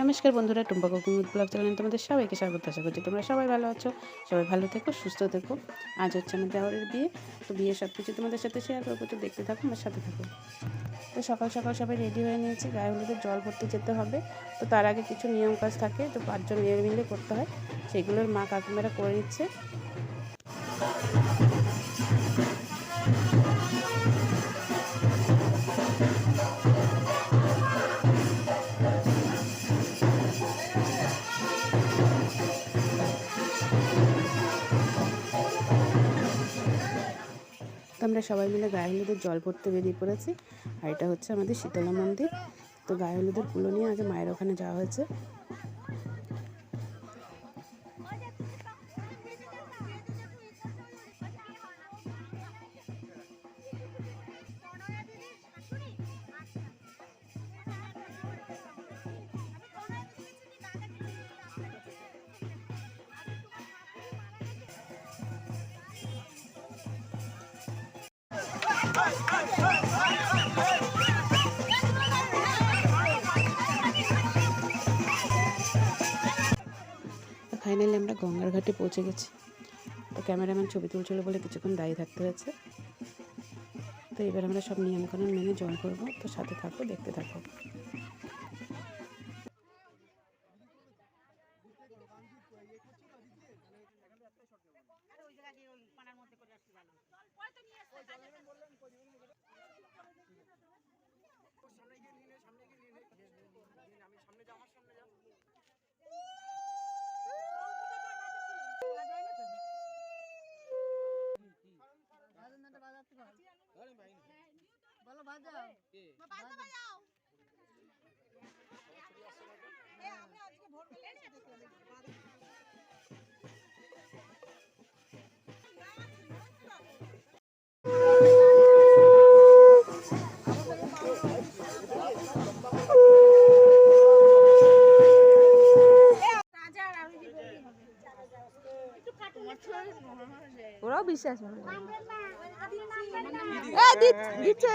নমস্কার বন্ধুরা, Tumpa cooking blog চ্যানেলে তোমাদের সবাইকে স্বাগত। আশা করছি তোমরা সবাই ভালো আছো, সবাই ভালো থেকো, সুস্থ থেকো। আজ হচ্ছে আমার দেওয়ারের বিয়ে, তো বিয়ে সব কিছু তোমাদের সাথে শেয়ার করব, তো দেখতে থাকো, আমার সাথে থাকো। তো সকাল সকাল সবাই রেডি হয়ে নিয়েছি, গায়ে হলুদের জল ভরতে যেতে হবে। তো তার আগে কিছু নিয়ম কাজ থাকে, তো পাঁচজন মেয়ের মিলে করতে হয়, সেগুলোর মা কাকিমারা করে নিচ্ছে। তো আমরা সবাই মিলে গায়ে হলুদের জল পড়তে বেরিয়ে পড়েছি। আর এটা হচ্ছে আমাদের শীতলা মন্দির। তো গায়ে হলুদের কুলো নিয়ে আগে মায়ের ওখানে যাওয়া হয়েছে। ফাইনালি আমরা গঙ্গার ঘাটে পৌঁছে গেছি। তো ক্যামেরাম্যান ছবি তুলছিল বলে কিছুক্ষণ দায়ী থাকতে হয়েছে। তো এবার আমরা সব নিয়মকানুন মেনে জল করব, তো সাথে থাকো, দেখতে থাকো। বলো বাজাও ওরাও বিশ্বাস মানে দিচ্ছে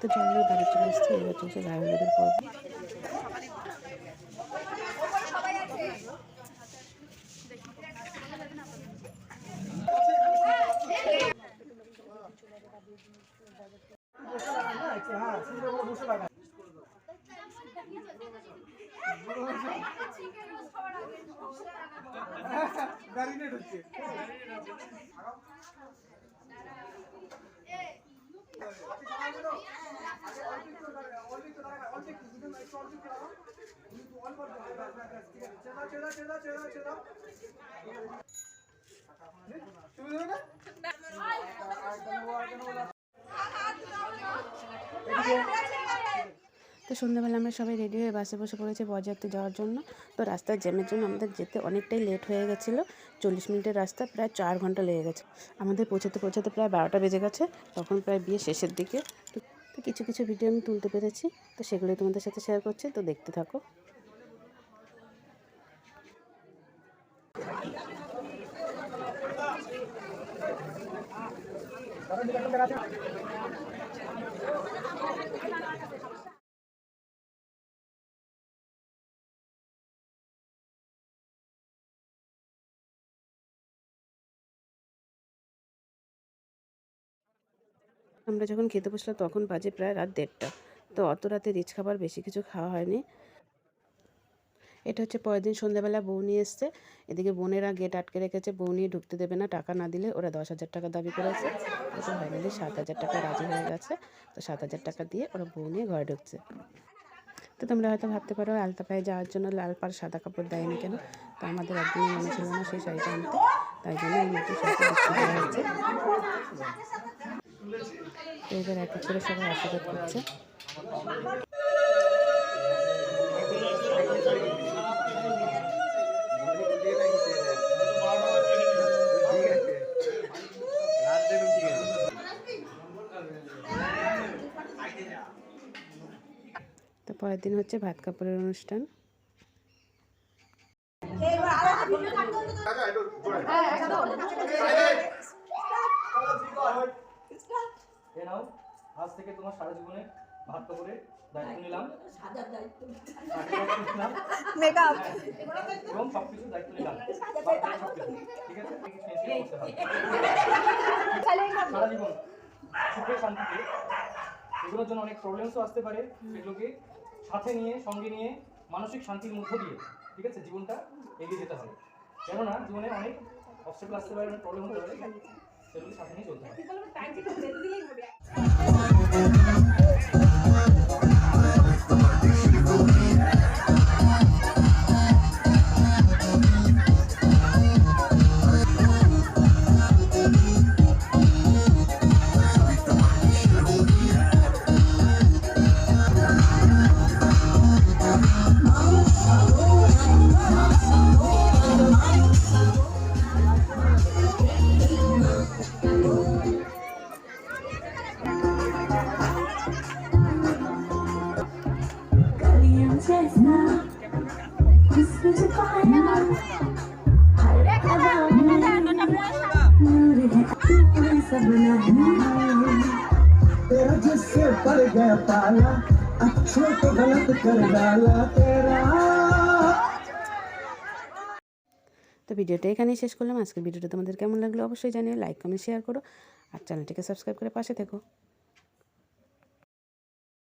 তো জল বাড়ি চলে এসেছি এবার চলছে গায়ে হলুদের পর্ব তো সন্ধ্যাবেলা আমরা সবাই রেডি হয়ে বাসে বসে পড়েছি বরযাত্রী যাওয়ার জন্য। তো রাস্তায় জ্যামের জন্য আমাদের যেতে অনেকটাই লেট হয়ে গেছিল। চল্লিশ মিনিটের রাস্তা প্রায় চার ঘণ্টা লেগে গেছে। আমাদের পৌঁছাতে পৌঁছাতে প্রায় বারোটা বেজে গেছে। তখন প্রায় বিয়ে শেষের দিকে। তো কিছু কিছু ভিডিও আমি তুলতে পেরেছি। তো সেগুলোই তোমাদের সাথে শেয়ার করছি। তো দেখতে থাকো। আমরা যখন খেতে বসলাম তখন বাজে প্রায় রাত দেড়টা। তো অত রাতে রিচ খাবার বেশি কিছু খাওয়া হয়নি। এটা হচ্ছে পরের দিন সন্ধ্যাবেলা বউ নিয়ে এসছে। এদিকে বোনেরা গেট আটকে রেখেছে। বউ নিয়ে ঢুকতে দেবে না, টাকা না দিলে ওরা দশ হাজার টাকা দাবি করেছে। তো ফাইনালি সাত হাজার টাকা রাজি হয়ে গেছে। তো সাত হাজার টাকা দিয়ে ওরা বউ নিয়ে ঘরে ঢুকছে। তো তোমরা হয়তো ভাবতে পারো আলতা পায়ে যাওয়ার জন্য লাল পাড় সাদা কাপড় দেয়নি কেন? তো আমাদের একদিনই মনে ছিল না সেই শাড়িটা আনতে। তাই জন্য এই তো এবার এক করে সবাই আশীর্বাদ করছে। পরের দিন হচ্ছে ভাত কাপড়ের অনুষ্ঠান। হ্যাঁ এ নাও। আজ থেকে তোমার সারা জীবনে ভাত কাপড়ের দায়িত্ব নিলাম। সাজার দায়িত্ব নিলাম মেকআপ এবং সব দায়িত্ব নিলাম। ঠিক আছে? সারা জীবন সুখে শান্তিতে। এগুলোর জন্য অনেক প্রবলেমসও আসতে পারে। সেগুলোকে সাথে নিয়ে সঙ্গে নিয়ে মানসিক শান্তির মধ্য দিয়ে ঠিক আছে? জীবনটা এগিয়ে যেতে হবে। কেননা জীবনে অনেক অবস্টেকল আসতে পারে অনেক প্রবলেম হতে পারে। সেগুলো সাথে নিয়ে চলতে হবে টাইম দিলেই হবে तेरा जिससे पड़ गया पाला अच्छे को गलत कर डाला तेरा তো ভিডিওটা এখানেই শেষ করলাম আজকের ভিডিওটা তোমাদের কেমন লাগলো অবশ্যই জানিও লাইক কমেন্ট শেয়ার করো আর চ্যানেলটিকে সাবস্ক্রাইব করে পাশে থেকো